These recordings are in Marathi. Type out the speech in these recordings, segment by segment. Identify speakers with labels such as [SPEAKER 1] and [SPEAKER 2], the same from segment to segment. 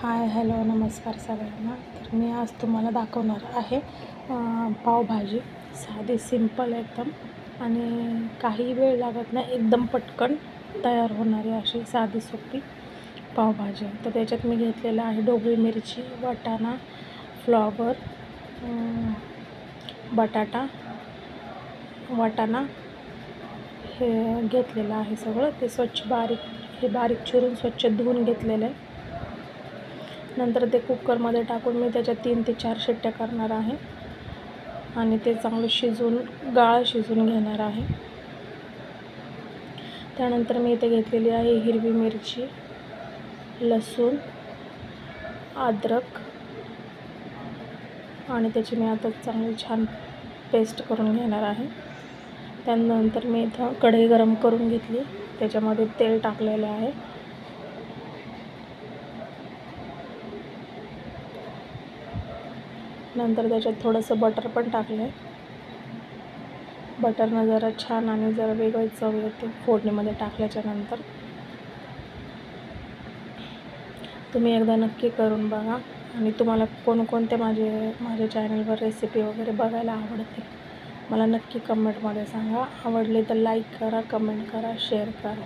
[SPEAKER 1] हाय हॅलो नमस्कार सगळ्यांना. तर मी आज तुम्हाला दाखवणार आहे पावभाजी. साधी सिंपल एकदम. आणि काही वेळ लागत नाही एकदम पटकन तयार होणारी अशी साधी सोपी पावभाजी. तर त्याच्यात मी घेतलेलं आहे ढोबळी मिरची वाटाणा फ्लॉवर बटाटा वाटाणा. हे घेतलेलं आहे सगळं. ते स्वच्छ बारीक हे बारीक चिरून स्वच्छ धुवून घेतलेलं आहे. नंतर ते कुकरमध्ये टाकून मी त्याच्या तीन ते चार शिट्ट्या करणार आहे. आणि ते चांगलं शिजवून गाळ शिजवून घेणार आहे. त्यानंतर मी इथे घेतलेली आहे हिरवी मिरची लसूण अद्रक आणि त्याची मी आता चांगली छान पेस्ट करून घेणार आहे. त्यानंतर मी इथं कढई गरम करून घेतली. त्याच्यामध्ये तेल टाकलेलं आहे. नंतर त्याच्यात थोडंसं बटर पण टाकलं आहे बटरनं जरा छान आणि जरा वेगळी चव येते फोडणीमध्ये टाकल्याच्या नंतर. तुम्ही एकदा नक्की करून बघा आणि तुम्हाला कोणकोणते माझे माझ्या चॅनलवर रेसिपी वगैरे बघायला आवडते मला नक्की कमेंटमध्ये सांगा. आवडली तर लाईक करा कमेंट करा शेअर करा.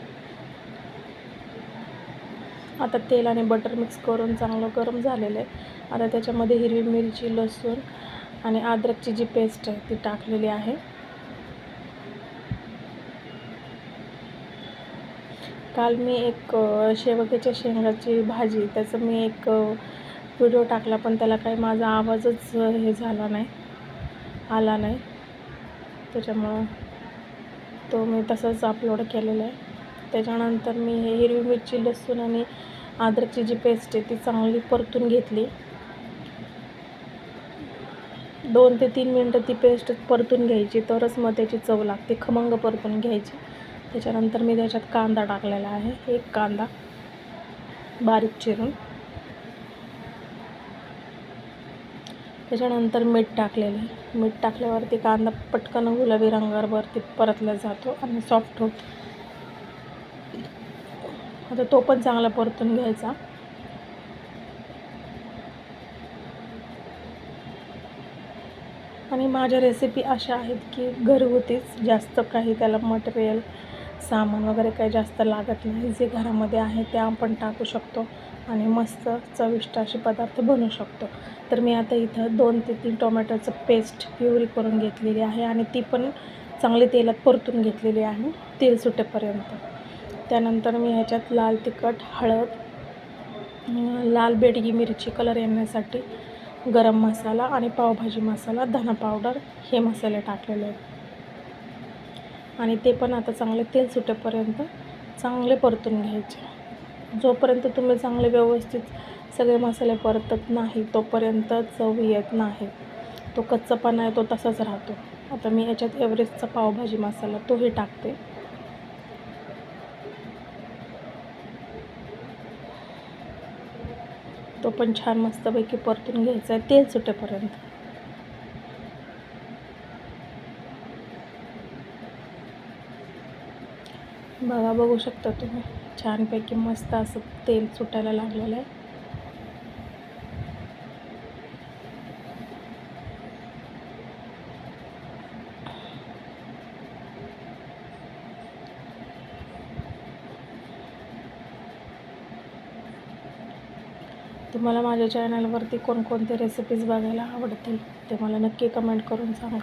[SPEAKER 1] आता तेल आणि बटर मिक्स करून चांगलं गरम झालेलं आहे. आता त्याच्यामध्ये हिरवी मिरची लसूण आणि अद्रकची जी पेस्ट आहे ती टाकलेली आहे. काल मी एक अ, शेवग्याच्या शेंगाची भाजी त्याचं मी एक व्हिडिओ टाकला पण त्याला काही माझा आवाजच हे झाला नाही आला नाही. त्याच्यामुळं तो मी तसंच अपलोड केलेला आहे. त्याच्यानंतर मी हे हिरवी मिरची लसूण आणि अद्रकची जी पेस्ट आहे ती चांगली परतून घेतली. दोन ते तीन मिनटं ती पेस्ट परतून घ्यायची तरच मग त्याची चव लागते खमंग परतून घ्यायची. त्याच्यानंतर मी त्याच्यात कांदा टाकलेला आहे एक कांदा बारीक चिरून. त्याच्यानंतर मीठ टाकलेलं आहे. मीठ टाकल्यावरती कांदा पटकन गुलाबी रंगावरती परतला जातो आणि सॉफ्ट होतो. आता तो पण चांगला परतून घ्यायचा. आणि माझ्या रेसिपी अशा आहेत की घरगुतीच जास्त काही त्याला मटेरियल सामान वगैरे काही जास्त लागत नाही. जे घरामध्ये आहे ते आपण टाकू शकतो आणि मस्त चविष्ट असे पदार्थ बनवू शकतो. तर मी आता इथं दोन ते तीन टोमॅटोचं पेस्ट प्युरी करून घेतलेली आहे आणि ती पण चांगली तेलात परतून घेतलेली आहे तेल सुटेपर्यंत. त्यानंतर मी ह्याच्यात लाल तिखट हळद लाल बेडगी मिरची कलर येण्यासाठी गरम मसाला आणि पावभाजी मसाला धना पावडर हे मसाले टाकलेले आहेत. आणि ते पण आता चांगले तेल सुटेपर्यंत चांगले परतून घ्यायचे. जोपर्यंत तुम्ही चांगले व्यवस्थित सगळे मसाले परतत नाही तोपर्यंत चव येत नाही. तो कच्चापणा आहे तो तसाच राहतो. आता मी याच्यात एव्हरेस्टचा पावभाजी मसाला तोही टाकते. तो पण छान मस्तपैकी परतून घ्यायचा आहे तेल सुटेपर्यंत. बघा बघू शकता तुम्ही. छानपैकी मस्त असं तेल सुटायला लागलेलं आहे. तुम्हाला माझ्या चॅनलवरती कोणकोणते रेसिपीज बघायला आवडतील ते मला नक्की कमेंट करून सांगा.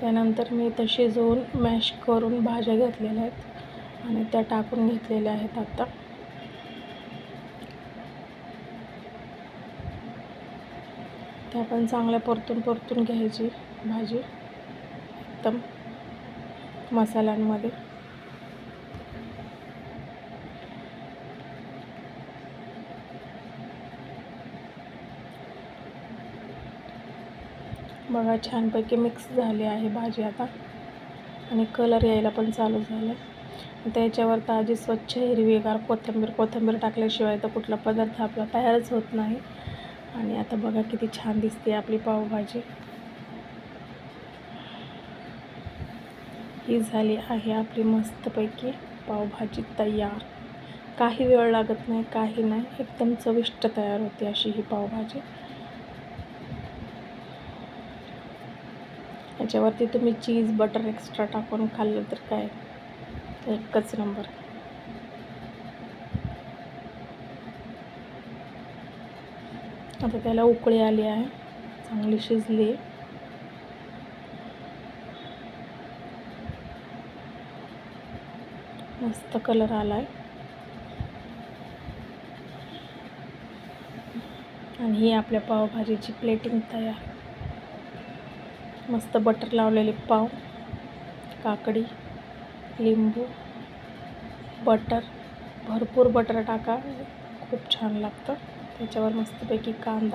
[SPEAKER 1] त्यानंतर मी इथं शिजवून मॅश करून भाज्या घेतलेल्या आहेत आणि त्या टाकून घेतलेल्या आहेत आत्ता त्या आपण चांगल्या परतून परतून घ्यायची भाजी एकदम मसाल्यांमध्ये. बघा छानपैकी मिक्स झाली आहे भाजी आता. आणि कलर यायला पण चालू झालं त्याच्यावर ताजी स्वच्छ हिरवीगार कोथिंबीर कोथिंबीर टाकल्याशिवाय तर कुठला पदार्थ आपला तयारच होत नाही. आणि आता बघा किती छान दिसते आपली पावभाजी. ही झाली आहे आपली मस्तपैकी पावभाजी तयार. काही वेळ लागत नाही काही नाही. एकदम चविष्ट तयार होते अशी ही पावभाजी. याच्यावरती तुम्ही चीज बटर एक्स्ट्रा टाकून खाल्लं तर काय? एकच नंबर आता त्याला उकळी आली आहे. चांगली शिजली. मस्त कलर आला आहे आणि ही आपल्या पावभाजीची प्लेटिंग तयार. मस्त बटर लावलेले पाव काकडी लिंबू बटर भरपूर बटर टाका. खूप छान लागतं. त्याच्यावर मस्तपैकी कांदा